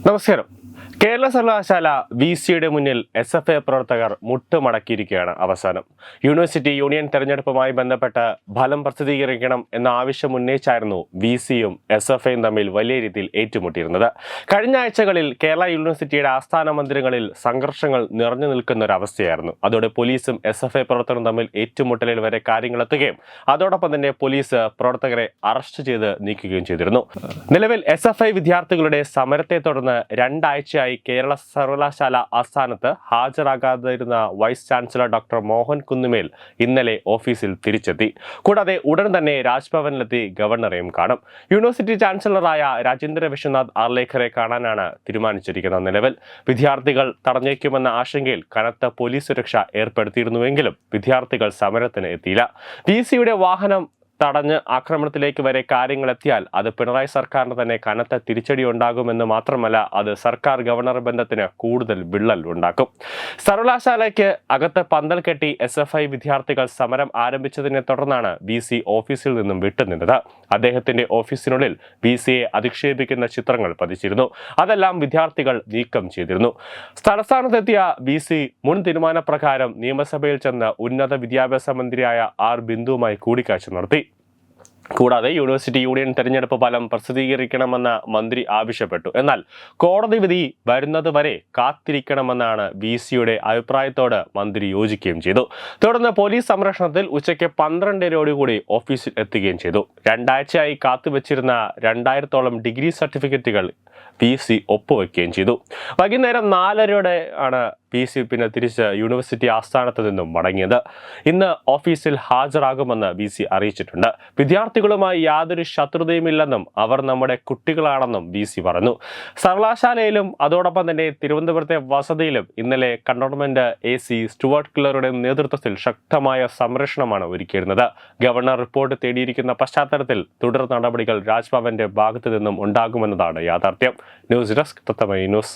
നമസ്കാരം കേരള സർവകലാശാല വി സിയുടെ മുന്നിൽ എസ് എഫ് ഐ പ്രവർത്തകർ മുട്ടുമടക്കിയിരിക്കുകയാണ് അവസാനം. യൂണിവേഴ്സിറ്റി യൂണിയൻ തെരഞ്ഞെടുപ്പുമായി ബന്ധപ്പെട്ട് ഫലം പ്രസിദ്ധീകരിക്കണം എന്ന ആവശ്യം ഉന്നയിച്ചായിരുന്നു വി സിയും എസ് എഫ് ഐയും തമ്മിൽ വലിയ രീതിയിൽ ഏറ്റുമുട്ടിയിരുന്നത്. കഴിഞ്ഞ ആഴ്ചകളിൽ കേരള യൂണിവേഴ്സിറ്റിയുടെ ആസ്ഥാന മന്ദിരങ്ങളിൽ സംഘർഷങ്ങൾ നിറഞ്ഞു നിൽക്കുന്ന ഒരു അവസ്ഥയായിരുന്നു. അതോടെ പോലീസും എസ് എഫ് ഐ പ്രവർത്തകരും തമ്മിൽ ഏറ്റുമുട്ടലിൽ വരെ കാര്യങ്ങൾ എത്തുകയും അതോടൊപ്പം തന്നെ പോലീസ് പ്രവർത്തകരെ അറസ്റ്റ് ചെയ്ത് നീക്കുകയും ചെയ്തിരുന്നു. നിലവിൽ എസ് എഫ് ഐ വിദ്യാർത്ഥികളുടെ സമരത്തെ തുടർന്ന് രണ്ടാഴ്ചയായി കേരള സർവകലാശാല ആസ്ഥാനത്ത് ഹാജരാകാതിരുന്ന vice chancellor doctor Mohan Kunnummal ഇന്നലെ ഓഫീസിൽ തിരിച്ചെത്തി. കൂടാതെ ഉടൻ തന്നെ രാജ്ഭവനിലെത്തി ഗവർണറെയും കാണും. യൂണിവേഴ്സിറ്റി ചാൻസലറായ രാജേന്ദ്ര വിശ്വനാഥ് ആർലേഖറെ കാണാനാണ് തീരുമാനിച്ചിരിക്കുന്ന നിലവിൽ. വിദ്യാർത്ഥികൾ തടഞ്ഞേക്കുമെന്ന ആശങ്കയിൽ കനത്ത പോലീസ് സുരക്ഷ ഏർപ്പെടുത്തിയിരുന്നുവെങ്കിലും വിദ്യാർത്ഥികൾ സമരത്തിന് എത്തിയില്ല. ഡി വാഹനം തടഞ്ഞ് ആക്രമണത്തിലേക്ക് വരെ കാര്യങ്ങൾ എത്തിയാൽ അത് പിണറായി സർക്കാരിന് തന്നെ കനത്ത തിരിച്ചടി ഉണ്ടാകുമെന്ന് മാത്രമല്ല അത് സർക്കാർ ഗവർണർ ബന്ധത്തിന് കൂടുതൽ വിള്ളൽ ഉണ്ടാക്കും. സർവകലാശാലയ്ക്ക് അകത്ത് പന്തൽ കെട്ടി എസ് എഫ് ഐ വിദ്യാർത്ഥികൾ സമരം ആരംഭിച്ചതിനെ തുടർന്നാണ് വി സി ഓഫീസിൽ നിന്നും വിട്ടുനിന്നത്. അദ്ദേഹത്തിന്റെ ഓഫീസിനുള്ളിൽ വി സിയെ അധിക്ഷേപിക്കുന്ന ചിത്രങ്ങൾ പതിച്ചിരുന്നു. അതെല്ലാം വിദ്യാർത്ഥികൾ നീക്കം ചെയ്തിരുന്നു. തലസ്ഥാനത്തെത്തിയ വി സി മുൻ തീരുമാനപ്രകാരം നിയമസഭയിൽ ചെന്ന് ഉന്നത വിദ്യാഭ്യാസ മന്ത്രിയായ ആർ ബിന്ദുവുമായി കൂടിക്കാഴ്ച നടത്തി. കൂടാതെ യൂണിവേഴ്സിറ്റി യൂണിയൻ തെരഞ്ഞെടുപ്പ് ഫലം പ്രസിദ്ധീകരിക്കണമെന്ന് മന്ത്രി ആവശ്യപ്പെട്ടു. എന്നാൽ കോടതി വിധി വരുന്നത് വരെ കാത്തിരിക്കണമെന്നാണ് വി സിയുടെ അഭിപ്രായത്തോട് മന്ത്രി യോജിക്കുകയും ചെയ്തു. തുടർന്ന് പോലീസ് സംരക്ഷണത്തിൽ ഉച്ചയ്ക്ക് പന്ത്രണ്ടരയോടുകൂടി ഓഫീസിൽ എത്തുകയും ചെയ്തു. രണ്ടാഴ്ചയായി കാത്തുവച്ചിരുന്ന രണ്ടായിരത്തോളം ഡിഗ്രി സർട്ടിഫിക്കറ്റുകൾ വി സി ഒപ്പുവെക്കുകയും ചെയ്തു. വൈകുന്നേരം നാലരയോടെ ആണ് പി സി പിന്നെ തിരിച്ച് യൂണിവേഴ്സിറ്റി ആസ്ഥാനത്ത് നിന്നും മടങ്ങിയത്. ഇന്ന് ഓഫീസിൽ ഹാജരാകുമെന്ന് ബി സി അറിയിച്ചിട്ടുണ്ട്. വിദ്യാർത്ഥികളുമായി യാതൊരു ശത്രുതയുമില്ലെന്നും അവർ നമ്മുടെ കുട്ടികളാണെന്നും ബി സി പറഞ്ഞു. സർവകലാശാലയിലും അതോടൊപ്പം തന്നെ തിരുവനന്തപുരത്തെ വസതിയിലും ഇന്നലെ കണ്ടോൺമെന്റ് എ സി സ്റ്റുവർട്ട് കില്ലറുടെ നേതൃത്വത്തിൽ ശക്തമായ സംരക്ഷണമാണ് ഒരുക്കിയിരുന്നത്. ഗവർണർ റിപ്പോർട്ട് തേടിയിരിക്കുന്ന പശ്ചാത്തലത്തിൽ തുടർ നടപടികൾ രാജ്ഭവന്റെ ഭാഗത്തു നിന്നും ഉണ്ടാകുമെന്നതാണ് യാഥാർത്ഥ്യം. News desk തത്തമൈ news.